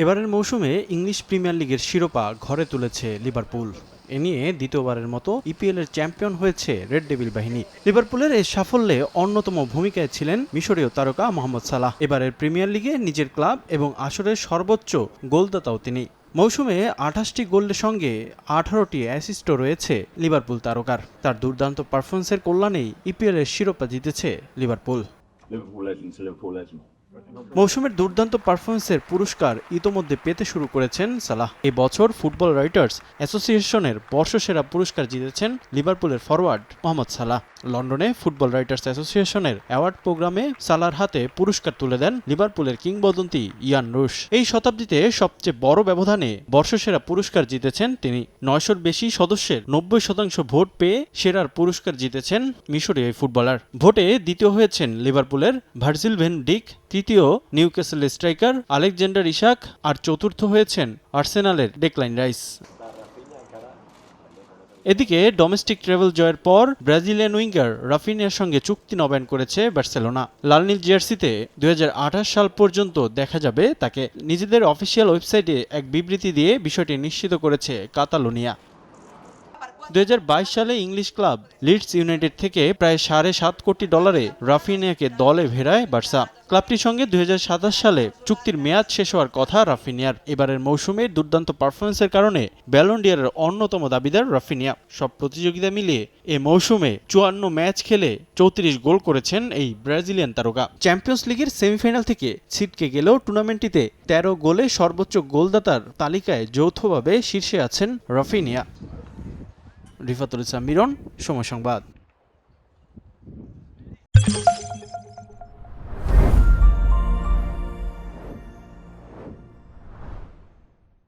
এবারের মৌসুমে English premier লিগের শিরোপা ঘরে তুলেছে লিভারপুল। এ নিয়ে দ্বিতীয়বারের মতো ইপিএল এর চ্যাম্পিয়ন হয়েছে রেড ডেভিল বাহিনী। লিভারপুলের এই সাফল্যে অন্যতম ভূমিকায় ছিলেন মিশরীয় তারকা মোহাম্মদ সালাহ। এবারের প্রিমিয়ার লিগে নিজের ক্লাব এবং আসরের সর্বোচ্চ গোলদাতাও তিনি। মৌসুমে আঠাশটি গোলের সঙ্গে আঠারোটি অ্যাসিস্টও রয়েছে লিভারপুল তারকার। তার দুর্দান্ত পারফরমেন্সের কল্যাণেই ইপিএল এর শিরোপা জিতেছে লিভারপুল. মৌসুমের দুর্দান্ত পারফরমেন্সের পুরস্কার ইতোমধ্যে পেতে শুরু করেছেন সালাহ। বছর ফুটবল রাইটার্স অ্যাসোসিয়েশনের বর্ষসেরা পুরস্কার জিতেছেন লিভারপুলের ফরওয়ার্ড মোহাম্মদ সালাহ। লন্ডনে ফুটবল রাইটার্স অ্যাসোসিয়েশনের অ্যাওয়ার্ড প্রোগ্রামে সালার হাতে পুরস্কার তুলে দেন লিভারপুলের কিংবদন্তি ইয়ান রুশ। এই শতাব্দীতে সবচেয়ে বড় ব্যবধানে বর্ষসেরা পুরস্কার জিতেছেন তিনি। নয়শোর বেশি সদস্যের নব্বই শতাংশ ভোট পেয়ে সেরার পুরস্কার জিতেছেন মিশরীয় ফুটবলার। ভোটে দ্বিতীয় হয়েছেন লিভারপুলের ভার্জিল ভেন ডিক তৃতীয় নিউক্যাসেল স্ট্রাইকার আলেকজান্ডার ইশাক আর চতুর্থ হয়েছেন আর্সেনালের ডেকলাইন রাইস এদিকে ডোমেস্টিক ট্রাভেল জয়ের পর ব্রাজিলিয়ান উইঙ্গার রাফিনিয়ার সঙ্গে চুক্তি নবায়ন করেছে বার্সেলোনা লাল নীল জার্সিতে দু হাজার আঠাশ সাল পর্যন্ত দেখা যাবে তাকে। নিজেদের অফিসিয়াল ওয়েবসাইটে এক বিবৃতি দিয়ে বিষয়টি নিশ্চিত করেছে কাতালোনিয়া। দুই হাজার বাইশ সালে ইংলিশ ক্লাব লিডস ইউনাইটেড থেকে প্রায় সাড়ে সাত কোটি ডলারে রাফিনিয়াকে দলে ভেড়ায় বার্সা। ক্লাবটির সঙ্গে দুই হাজার সাতাশ সালে চুক্তির মেয়াদ শেষ হওয়ার কথা রাফিনিয়ার। এবারের মৌসুমে দুর্দান্ত পারফরমেন্সের কারণে ব্যালন্ডিয়ারের অন্যতম দাবিদার রাফিনিয়া। সব প্রতিযোগিতা মিলিয়ে এ মৌসুমে চুয়ান্ন ম্যাচ খেলে চৌত্রিশ গোল করেছেন এই ব্রাজিলিয়ান তারকা। চ্যাম্পিয়ন্স লিগের সেমিফাইনাল থেকে ছিটকে গেলেও টুর্নামেন্টটিতে তেরো গোলে সর্বোচ্চ গোলদাতার তালিকায় যৌথভাবে শীর্ষে আছেন রাফিনিয়া। রিফাতুল ইসলাম মিরন সময় সংবাদ।